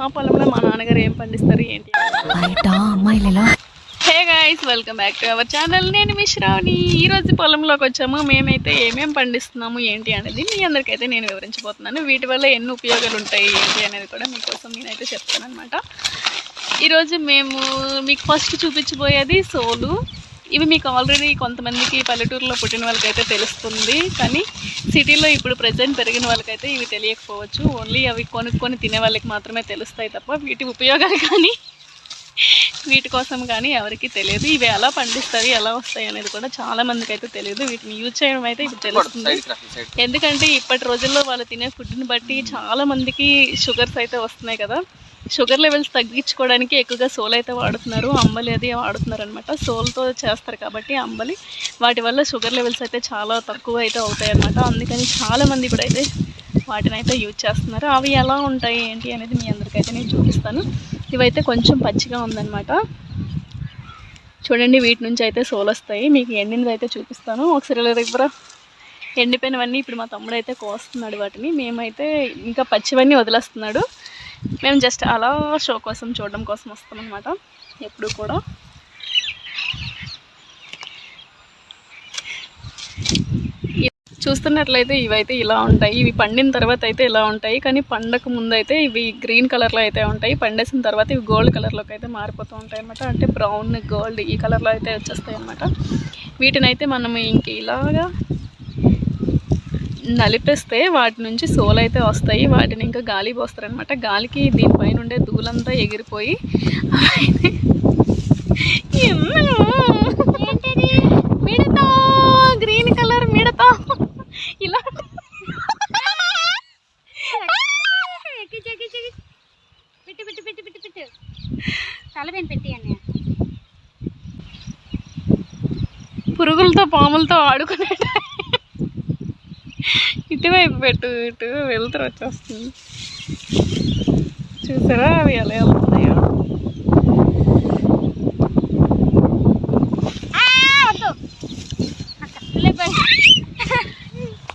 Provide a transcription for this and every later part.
మా పొలంలో మా నాన్నగారు ఏం పండిస్తారు ఏంటి? Hey guys welcome back to our channel. నేను మిశ్రాని ఈ రోజు పొలంలోకి వచ్చాము. మేమైతే ఏమేం పండిస్తున్నాము ఏంటి అనేది మీ అందరికైతే నేను వివరించబోతున్నాను. వీటి వల్ల ఎన్ని ఉపయోగాలు ఉంటాయి ఏంటి అనేది కూడా మీకోసం నేనైతే చెప్తాను అనమాట ఈరోజు మేము మీకు ఫస్ట్ చూపించబోయేది సోలు. ఇవి మీకు ఆల్రెడీ కొంతమందికి పల్లెటూరులో పుట్టిన వాళ్ళకైతే తెలుస్తుంది. కానీ సిటీలో ఇప్పుడు ప్రజెంట్ పెరిగిన వాళ్ళకైతే ఇవి తెలియకపోవచ్చు. ఓన్లీ అవి కొనుక్కొని తినే వాళ్ళకి మాత్రమే తెలుస్తాయి తప్ప వీటి ఉపయోగాలు కానీ వీటి కోసం కానీ ఎవరికి తెలియదు. ఇవి ఎలా పండిస్తారు ఎలా వస్తాయి అనేది కూడా చాలా మందికి అయితే తెలియదు. వీటిని యూజ్ చేయడం అయితే ఇప్పుడు తెలుస్తుంది. ఎందుకంటే ఇప్పటి రోజుల్లో వాళ్ళు తినే ఫుడ్ని బట్టి చాలా మందికి షుగర్స్ అయితే వస్తున్నాయి కదా. షుగర్ లెవెల్స్ తగ్గించుకోవడానికి ఎక్కువగా సోల్ అయితే వాడుతున్నారు అంబలి అది వాడుతున్నారు అనమాట సోల్తో చేస్తారు కాబట్టి అంబలి. వాటి వల్ల షుగర్ లెవెల్స్ అయితే చాలా తక్కువ అయితే అవుతాయి అనమాట అందుకని చాలామంది ఇప్పుడైతే వాటిని అయితే యూజ్ చేస్తున్నారు. అవి ఎలా ఉంటాయి ఏంటి అనేది మీ అందరికైతే నేను చూపిస్తాను. ఇవైతే కొంచెం పచ్చిగా ఉందన్నమాట. చూడండి వీటి నుంచి అయితే సోల్ వస్తాయి. మీకు ఎండినది అయితే చూపిస్తాను. ఒకసారి దగ్గర ఎండిపోయినవన్నీ ఇప్పుడు మా తమ్ముడు అయితే కోస్తున్నాడు వాటిని. మేమైతే ఇంకా పచ్చివన్నీ వదిలేస్తున్నాడు. మేము జస్ట్ అలా షో కోసం చూడడం కోసం వస్తాం అనమాట ఎప్పుడు కూడా. చూస్తున్నట్లయితే ఇవైతే ఇలా ఉంటాయి. ఇవి పండిన తర్వాత అయితే ఇలా ఉంటాయి. కానీ పండక ముందు అయితే ఇవి గ్రీన్ కలర్లో అయితే ఉంటాయి. పండేసిన తర్వాత ఇవి గోల్డ్ కలర్లోకి అయితే మారిపోతూ ఉంటాయి అనమాట అంటే బ్రౌన్ గోల్డ్ ఈ కలర్లో అయితే వచ్చేస్తాయి అనమాట వీటిని అయితే మనం ఇంక ఇలాగా నలిపేస్తే వాటి నుంచి సోల్ అయితే వస్తాయి. వాటిని ఇంకా గాలి పోస్తారనమాట గాలికి దీనిపైన ఉండే ధూళంతా ఎగిరిపోయి మిడతా! Green colour మిడతా! ఇలా పెట్టు పెట్టు పెట్టు పెట్టు పెట్టు తలపైన పెట్టి అన్నయ్య పురుగులతో పాములతో ఆడుకునే ఇటువైపు పెట్టు ఇటు వెళ్తారు వచ్చేస్తుంది. చూసారా? అవి ఎలా వెళ్తున్నాయో.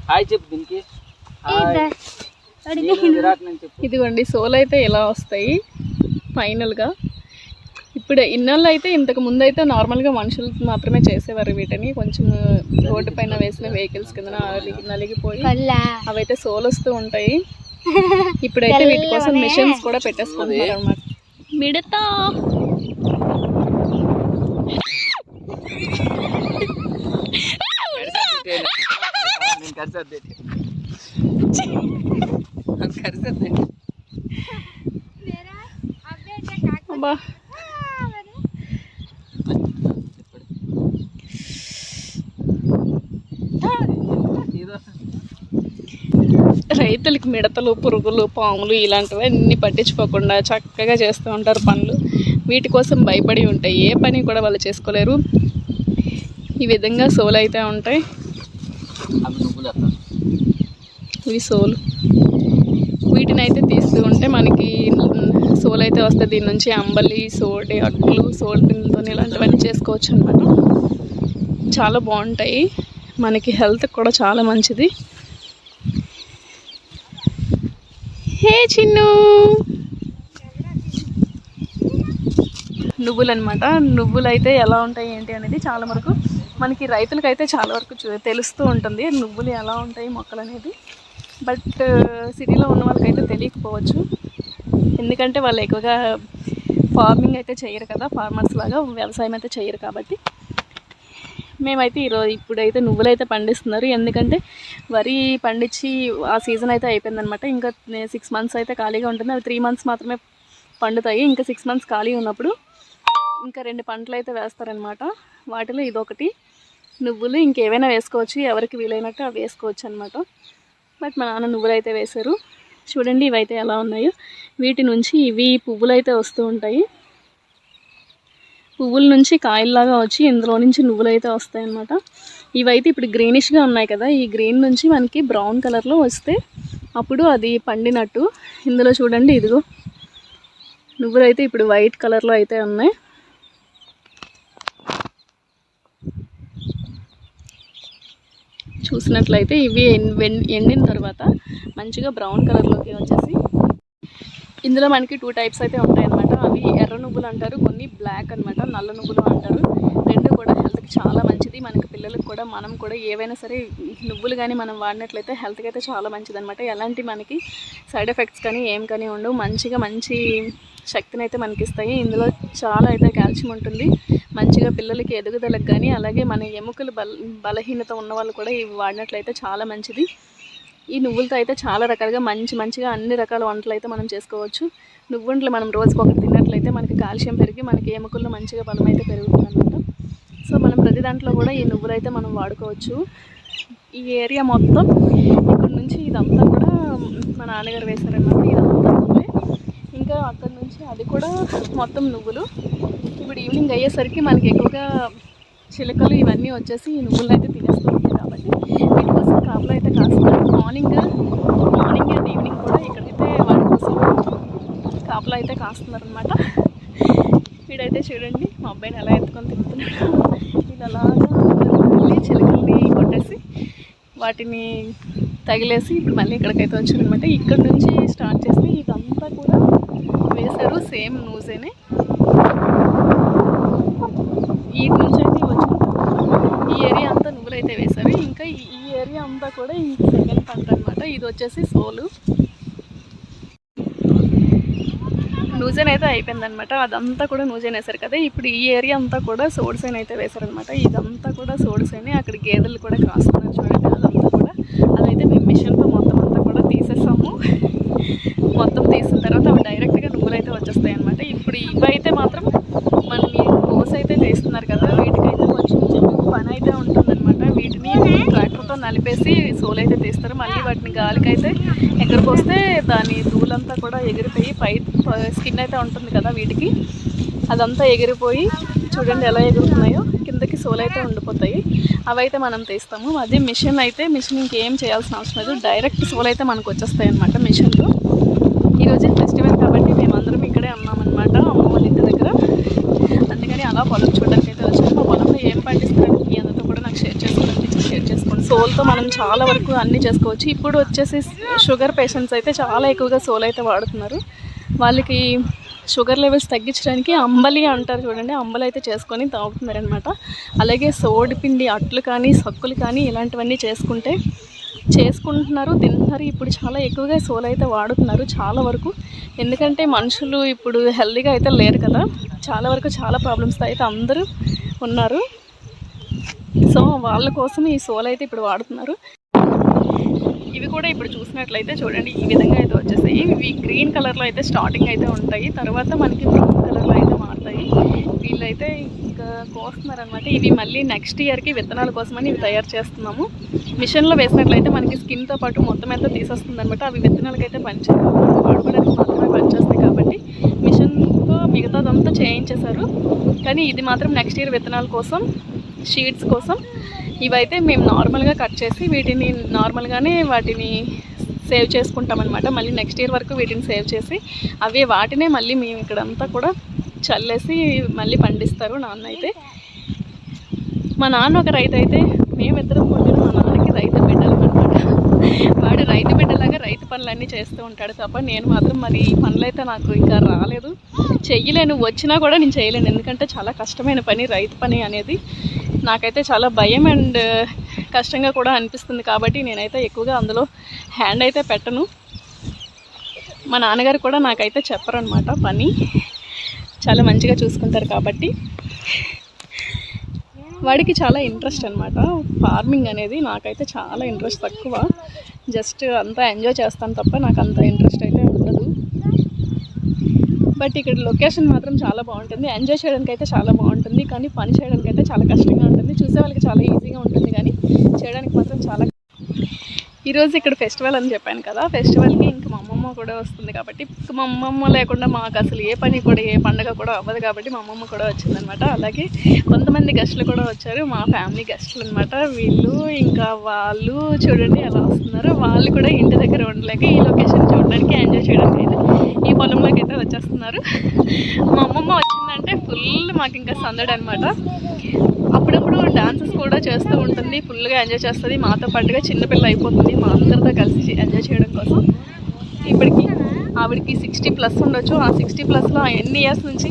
హాయ్ చెప్పు దీనికి. ఇదిగోండి సోల్ అయితే ఇలా వస్తాయి? ఫైనల్గా. ఇప్పుడు ఇన్నాళ్ళు అయితే ఇంతకు ముందు అయితే నార్మల్గా మనుషులు మాత్రమే చేసేవారు వీటిని. కొంచెం రోడ్డు పైన వేసిన వెహికల్స్ కింద నలిగి నలిగిపోయి అవైతే సోల్ వస్తూ ఉంటాయి. ఇప్పుడైతే వీటి కోసం మిషన్స్ కూడా పెట్టేసుకుంటున్నారు అనమాట మిడతా. నేను మిడతలు పురుగులు పాములు ఇలాంటివి అన్ని పట్టించుకోకుండా చక్కగా చేస్తూ ఉంటారు పనులు. వీటి కోసం భయపడి ఉంటాయి ఏ పని కూడా వాళ్ళు చేసుకోలేరు. ఈ విధంగా సోలు అయితే ఉంటాయి. ఇవి సోలు. వీటిని అయితే తీస్తూ ఉంటే మనకి సోల్ అయితే వస్తుంది దీని నుంచి అంబలి సోడి అట్లు సోల్ పిండితో ఇలాంటివన్నీ చేసుకోవచ్చు అనమాట చాలా బాగుంటాయి. మనకి హెల్త్ కూడా చాలా మంచిది. హే చిన్ను. నువ్వులు అనమాట నువ్వులు అయితే ఎలా ఉంటాయి ఏంటి అనేది చాలా వరకు మనకి రైతులకైతే చాలా వరకు తెలుస్తూ ఉంటుంది. నువ్వులు ఎలా ఉంటాయి మొక్కలు అనేది. బట్ సిటీలో ఉన్న వాళ్ళకైతే తెలియకపోవచ్చు. ఎందుకంటే వాళ్ళు ఎక్కువగా ఫార్మింగ్ అయితే చేయరు కదా ఫార్మర్స్ లాగా వ్యవసాయం అయితే చేయరు కాబట్టి. మేమైతే ఈరోజు ఇప్పుడైతే నువ్వులు అయితే పండిస్తున్నారు. ఎందుకంటే వరి పండించి ఆ సీజన్ అయితే అయిపోయిందనమాట ఇంకా సిక్స్ మంత్స్ అయితే ఖాళీగా ఉంటుంది. అవి త్రీ మంత్స్ మాత్రమే పండుతాయి. ఇంకా సిక్స్ మంత్స్ ఖాళీ ఉన్నప్పుడు ఇంకా రెండు పంటలు అయితే వేస్తారనమాట వాటిలో ఇదొకటి. నువ్వులు ఇంకేమైనా వేసుకోవచ్చు. ఎవరికి వీలైనట్టు అవి వేసుకోవచ్చు అనమాట బట్ మా నాన్న నువ్వులు అయితే వేశారు. చూడండి ఇవైతే ఎలా ఉన్నాయో. వీటి నుంచి ఇవి పువ్వులు అయితే వస్తూ ఉంటాయి. పువ్వుల నుంచి కాయల్లాగా వచ్చి ఇందులో నుంచి నువ్వులు అయితే వస్తాయి అన్నమాట ఇవైతే ఇప్పుడు గ్రీనిష్గా ఉన్నాయి కదా ఈ గ్రీన్ నుంచి మనకి బ్రౌన్ కలర్లో వస్తే అప్పుడు అది పండినట్టు. ఇందులో చూడండి ఇదిగో నువ్వులు అయితే ఇప్పుడు వైట్ కలర్లో అయితే ఉన్నాయి. చూసినట్లయితే ఇవి ఎండిన తర్వాత మంచిగా బ్రౌన్ కలర్లోకి వచ్చేసి ఇందులో మనకి టూ టైప్స్ అయితే ఉంటాయి ఎర్ర నువ్వులు అంటారు కొన్ని బ్లాక్ అన్నమాట నల్ల నువ్వులు అంటారు. రెండు కూడా హెల్త్కి చాలా మంచిది. మనకి పిల్లలకు కూడా మనం కూడా ఏవైనా సరే నువ్వులు కానీ మనం వాడినట్లయితే హెల్త్కి అయితే చాలా మంచిది అనమాట ఎలాంటి మనకి సైడ్ ఎఫెక్ట్స్ కానీ ఏం కానీ ఉండవు. మంచిగా మంచి శక్తిని అయితే మనకి ఇస్తాయి ఇందులో చాలా అయితే కాల్షియం ఉంటుంది. మంచిగా పిల్లలకి ఎదుగుదలకు కానీ అలాగే మన ఎముకలు బల బలహీనత ఉన్న వాళ్ళు కూడా ఇవి వాడినట్లయితే చాలా మంచిది. ఈ నువ్వులతో అయితే చాలా రకాలుగా మంచి మంచిగా అన్ని రకాల వంటలు అయితే మనం చేసుకోవచ్చు. నువ్వుంట్లు మనం రోజుకు ఒకటి తిన్నట్లయితే మనకి కాల్షియం పెరిగి మనకి ఎముకల్లో మంచిగా బలం అయితే పెరుగుతుంది అనమాట సో మనం ప్రతి దాంట్లో కూడా ఈ నువ్వులు అయితే మనం వాడుకోవచ్చు. ఈ ఏరియా మొత్తం ఇక్కడ నుంచి ఇదంతా కూడా మా నాన్నగారు వేశారన్నమాట. ఇదంతా నువ్వులే ఇంకా అక్కడ నుంచి అది కూడా మొత్తం నువ్వులు. ఇప్పుడు ఈవినింగ్ అయ్యేసరికి మనకి ఎక్కువగా చిలకలు ఇవన్నీ వచ్చేసి ఈ నువ్వులను అయితే తినేస్తూ ఉంటాయి కాబట్టి వీటి కోసం కాపులు అయితే కాస్తారు మార్నింగ్ మార్నింగ్ అండ్ ఈవినింగ్ కూడా ఇక్కడైతే వాళ్ళ కోసం కాపులు అయితే కాస్తున్నారు అనమాట వీడైతే చూడండి మా అబ్బాయిని ఎలా ఎత్తుకొని తిప్పుతున్నాడు ఇది అలాగా వెళ్ళి చిలకల్ని కొట్టేసి వాటిని తగిలేసి ఇప్పుడు మళ్ళీ ఇక్కడికైతే వచ్చారనమాట ఇక్కడ నుంచి స్టార్ట్ చేసి ఇదంతా కూడా వేశారు సేమ్ నూజేనే. ఈ నుంచి అయితే వచ్చిన ఈ ఏరియా అంతా నువ్వులైతే వేశారు. ఈ- ఈ ఏరియా అంతా కూడా ఈ సెకండ్ పంట అనమాట ఇది వచ్చేసి సోలు. నూజన్ అయితే అయిపోయిందనమాట అదంతా కూడా నూజెన్ వేశారు కదా. ఇప్పుడు ఈ ఏరియా అంతా కూడా సోడ్సైన్ అయితే వేశారనమాట ఇదంతా కూడా సోడ్సైన్ అక్కడ గేదెలు కూడా కాస్తున్నారు చూడండి. అదంతా కూడా అదైతే మేము మిషన్తో మొత్తం అంతా కూడా తీసేసాము. మొత్తం తీసిన తర్వాత అవి డైరెక్ట్గా నువ్వులు అయితే వచ్చేస్తాయి అనమాట ఇప్పుడు ఇవి అయితే మాత్రం మనం ఈ కోస్ అయితే చేస్తున్నారు కదా వీటికైతే కొంచెం పని అయితే ఉంటుందన్నమాట వీటిని ట్రాక్టర్తో నలిపేసి సోలు అయితే తీస్తారు. మళ్ళీ వాటిని గాలికైతే ఎగరిపోస్తే దాని ధూళంతా కూడా ఎగిరిపోయి పై స్కిన్ అయితే ఉంటుంది కదా వీటికి. అదంతా ఎగిరిపోయి చూడండి ఎలా ఎగురుతున్నాయో. కిందకి సోలు అయితే ఉండిపోతాయి. అవైతే మనం తీస్తాము. అదే మిషన్ అయితే మిషన్ ఇంకేం చేయాల్సిన అవసరం లేదు. డైరెక్ట్ సోలు అయితే మనకు వచ్చేస్తాయి అనమాట మిషన్లో. ఈరోజు ఫెస్టివల్ కాబట్టి మేమందరం ఇక్కడే ఉన్నామన్నమాట అమ్మ వాళ్ళ ఇంటి దగ్గర. అందుకని అలా పొలం చూడడానికి అయితే వచ్చాము. మా పొలంలో ఏం పండిస్తాం మీ అందరితో కూడా నాకు షేర్ చేసుకోవడానికి షేర్ చేసుకోండి సోల్తో మనం చాలా వరకు అన్నీ చేసుకోవచ్చు. ఇప్పుడు వచ్చేసి షుగర్ పేషెంట్స్ అయితే చాలా ఎక్కువగా సోల్ అయితే వాడుతున్నారు. వాళ్ళకి షుగర్ లెవెల్స్ తగ్గించడానికి అంబలి అంటారు చూడండి. అంబలి అయితే చేసుకొని తాగుతున్నారనమాట అలాగే సోడిపిండి అట్లు కానీ సక్కులు కానీ ఇలాంటివన్నీ చేసుకుంటే చేసుకుంటున్నారు తింటున్నారు. ఇప్పుడు చాలా ఎక్కువగా సోల్ అయితే వాడుతున్నారు చాలా వరకు. ఎందుకంటే మనుషులు ఇప్పుడు హెల్దీగా అయితే లేరు కదా. చాలా వరకు చాలా ప్రాబ్లమ్స్ అయితే అందరూ ఉన్నారు. సో వాళ్ళ కోసం ఈ సోల్ అయితే ఇప్పుడు వాడుతున్నారు. ఇవి కూడా ఇప్పుడు చూసినట్లయితే చూడండి ఈ విధంగా అయితే వచ్చేసాయి. ఇవి గ్రీన్ కలర్లో అయితే స్టార్టింగ్ అయితే ఉంటాయి. తర్వాత మనకి బ్రౌన్ కలర్లో అయితే మారుతాయి. వీళ్ళైతే ఇంకా కోస్తున్నారు అనమాట ఇవి మళ్ళీ నెక్స్ట్ ఇయర్కి విత్తనాల కోసమని ఇవి తయారు చేస్తున్నాము. మిషన్లో వేసినట్లయితే మనకి స్కిన్తో పాటు మొత్తం ఎంత తీసేస్తుంది అనమాట అవి విత్తనాలకైతే పనిచేయవు. వాడుకోవడానికి మాత్రమే పనిచేస్తాయి కాబట్టి మిషన్తో మిగతాదంతా చేయించేశారు. కానీ ఇది మాత్రం నెక్స్ట్ ఇయర్ విత్తనాల కోసం షీట్స్ కోసం ఇవైతే మేము నార్మల్గా కట్ చేసి వీటిని నార్మల్గానే వాటిని సేవ్ చేసుకుంటాం అనమాట మళ్ళీ నెక్స్ట్ ఇయర్ వరకు వీటిని సేవ్ చేసి అవే వాటినే మళ్ళీ మేము ఇక్కడంతా కూడా చల్లేసి మళ్ళీ పండిస్తారు నాన్న అయితే మా నాన్న ఒక రైతు అయితే మేమిద్దరం పుట్టిన మా నాన్నకి రైతు బిడ్డలు వాడు రైతు బిడ్డలాగా రైతు పనులన్నీ చేస్తూ ఉంటాడు తప్ప నేను మాత్రం మరి ఈ పనులు అయితే నాకు ఇంకా రాలేదు. చెయ్యలేను. వచ్చినా కూడా నేను చేయలేను ఎందుకంటే చాలా కష్టమైన పని రైతు పని అనేది. నాకైతే చాలా భయం అండ్ కష్టంగా కూడా అనిపిస్తుంది కాబట్టి నేనైతే ఎక్కువగా అందులో హ్యాండ్ అయితే పెట్టను. మా నాన్నగారు కూడా నాకైతే చెప్పరనమాట పని. చాలా మంచిగా చూసుకుంటారు కాబట్టి. వాడికి చాలా ఇంట్రెస్ట్ అనమాట ఫార్మింగ్ అనేది నాకైతే చాలా ఇంట్రెస్ట్ తక్కువ. జస్ట్ అంతా ఎంజాయ్ చేస్తాను తప్ప నాకు అంత ఇంట్రెస్ట్ అయితే ఉండదు. బట్ ఇక్కడ లొకేషన్ మాత్రం చాలా బాగుంటుంది. ఎంజాయ్ చేయడానికి అయితే చాలా బాగుంటుంది. కానీ పని చేయడానికి అయితే చాలా కష్టంగా ఉంటుంది. చూసే వాళ్ళకి చాలా ఈజీగా ఉంటుంది. కానీ చేయడానికి మాత్రం చాలా ఈరోజు ఇక్కడ ఫెస్టివల్ అని చెప్పాను కదా ఫెస్టివల్కి ఇంకా మా అమ్మమ్మ కూడా వస్తుంది కాబట్టి ఇంక మా అమ్మమ్మ లేకుండా మాకు అసలు ఏ పని కూడా ఏ పండగ కూడా అవ్వదు కాబట్టి మా అమ్మమ్మ కూడా వచ్చిందనమాట అలాగే కొంతమంది గెస్టులు కూడా వచ్చారు మా ఫ్యామిలీ గెస్టులు అనమాట వీళ్ళు ఇంకా వాళ్ళు చూడండి ఎలా వస్తున్నారు వాళ్ళు కూడా ఇంటి దగ్గర ఉండలేక ఈ లొకేషన్ చూడడానికి ఎంజాయ్ చేయడానికి అయితే ఈ పొలం వచ్చేస్తున్నారు. మా అమ్మమ్మ వచ్చిందంటే ఫుల్ మాకు ఇంకా సందడి అనమాట అప్పుడప్పుడు డాన్సెస్ కూడా చేస్తూ ఉంటుంది ఫుల్గా ఎంజాయ్ చేస్తుంది. మాతో పాటుగా చిన్నపిల్ల అయిపోతుంది మా అందరితో కలిసి ఎంజాయ్ చేయడం కోసం. ఇప్పటికి ఆవిడకి సిక్స్టీ ప్లస్ ఉండొచ్చు. ఆ సిక్స్టీ ప్లస్లో ఎన్ని ఇయర్స్ నుంచి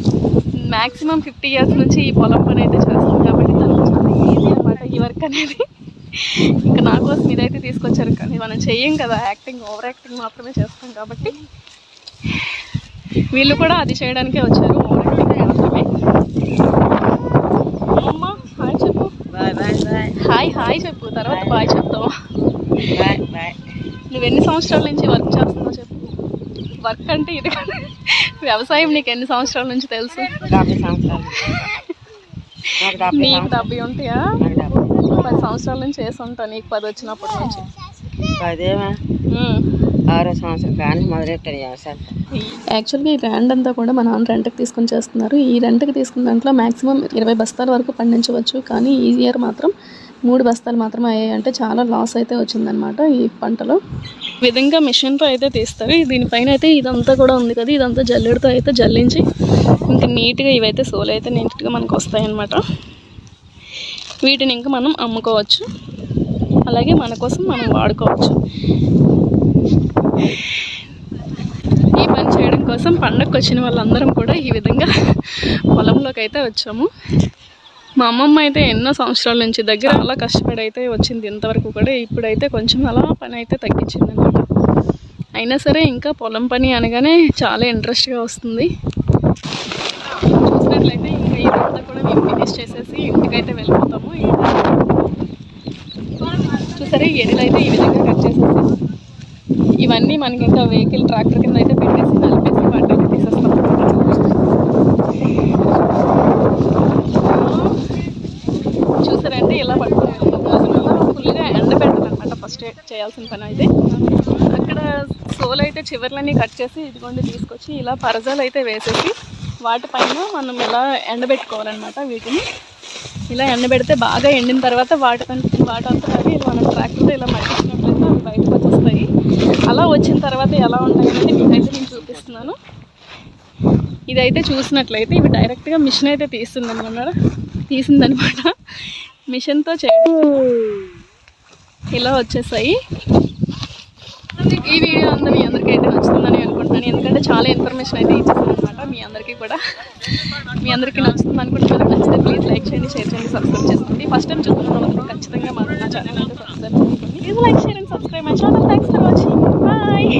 మ్యాక్సిమం ఫిఫ్టీ ఇయర్స్ నుంచి ఈ పొలం పని అయితే చేస్తుంది కాబట్టి తను చాలా ఈజీ అనమాట ఈ వర్క్ అనేది. ఇంకా నా కోసం ఇదైతే తీసుకొచ్చారు. కానీ మనం చెయ్యం కదా యాక్టింగ్ ఓవర్ యాక్టింగ్ మాత్రమే చేస్తాం కాబట్టి. వీళ్ళు కూడా అది చేయడానికే వచ్చారు. హాయ్ చెప్పు. హాయ్ హాయ్ చెప్పు. తర్వాత బాయ్. చెప్తావు? నువ్వు ఎన్ని సంవత్సరాల నుంచి వర్క్ చేస్తున్నావు చెప్పు. వర్క్ అంటే ఇది. వ్యవసాయం నీకు ఎన్ని సంవత్సరాల నుంచి తెలుసు? నాకు డెబ్బై ఉంటాయా? పది సంవత్సరాల నుంచి చేసి ఉంటా. నీకు పది వచ్చినప్పటి నుంచి. ఆరో సంవత్సరం కానీ మొదలెట్టాను వ్యవసాయం యాక్చువల్గా ఈ ల్యాండ్ అంతా కూడా మా నాన్న రెంట్కి తీసుకొని చేస్తున్నారు. ఈ రెంట్కి తీసుకున్న దాంట్లో మాక్సిమం ఇరవై బస్తాల వరకు పండించవచ్చు. కానీ ఈ ఇయర్ మాత్రం మూడు బస్తాలు మాత్రమే అయ్యాయి. అంటే చాలా లాస్ అయితే వచ్చిందనమాట ఈ పంటలో. విధంగా మిషన్తో అయితే తీస్తారు. దీనిపైన అయితే ఇదంతా కూడా ఉంది కదా. ఇదంతా జల్లెడతో అయితే జల్లించి ఇంకా నీట్గా ఇవైతే సోలు అయితే నీట్గా మనకు వస్తాయన్నమాట. వీటిని ఇంకా మనం అమ్ముకోవచ్చు. అలాగే మన కోసం మనం వాడుకోవచ్చు. ఈ పని చేయడం కోసం పండగకు వచ్చిన వాళ్ళందరం కూడా ఈ విధంగా పొలంలోకి అయితే వచ్చాము. మా అమ్మమ్మ అయితే ఎన్నో సంవత్సరాల నుంచి దగ్గర అలా కష్టపడి అయితే వచ్చింది. ఇంతవరకు కూడా ఇప్పుడైతే కొంచెం అలా పని అయితే తగ్గించింది అనమాట అయినా సరే ఇంకా పొలం పని అనగానే చాలా ఇంట్రెస్ట్గా వస్తుంది. చూసినట్లయితే ఇంకా ఇదంతా కూడా మేము ఫినిష్ చేసేసి ఇంటికైతే వెళ్ళిపోతాము. చూసారా? ఈ అయితే ఈ విధంగా కట్ చేసేసి ఇవన్నీ మనకి ఇంకా వెహికల్ ట్రాక్టర్ కింద అయితే పెట్టేసి నలిపేసి వాటిని తీసేస్తాం. చూసారంటే ఇలా పట్టుకుని ఫుల్గా ఎండ పెట్టాలన్నమాట ఫస్ట్ చేయాల్సిన పని అయితే. అక్కడ సోలు అయితే చివర్లన్నీ కట్ చేసి ఇదిగోండి తీసుకొచ్చి ఇలా పరజాలు అయితే వేసేసి వాటిపైన మనం ఇలా ఎండబెట్టుకోవాలన్నమాట వీటిని. ఇలా ఎండబెడితే బాగా ఎండిన తర్వాత వాటి వాటంతా అవి మనం ట్రాక్టర్తో ఇలా మట్టించినట్లయితే అవి బయటకు వచ్చేస్తాయి. అలా వచ్చిన తర్వాత ఎలా ఉంటాయని మీకైతే నేను చూపిస్తున్నాను. ఇదైతే చూసినట్లయితే ఇవి డైరెక్ట్గా మిషన్ అయితే తీస్తుందన్నమాట తీసిందనమాట. మిషన్తో చేయడం. ఇలా వచ్చేసాయి. ఈ వీడియో అంతా మీ అందరికీ అయితే నచ్చుతుందని అనుకుంటున్నాను. ఎందుకంటే చాలా ఇన్ఫర్మేషన్ అయితే ఇచ్చేసాను అనమాట మీ అందరికీ కూడా. మీ అందరికీ నచ్చుతుంది అనుకుంటున్నాను నచ్చితే ప్లీజ్ లైక్ చేయండి షేర్ చేయండి సబ్స్క్రైబ్ చేసుకోండి. ఫస్ట్ టైం చూస్తున్న వాళ్ళకి ఖచ్చితంగా మా ఛానల్ అయితే సబ్స్క్రైబ్ చేసుకోండి. Please like share and subscribe my channel thanks for watching bye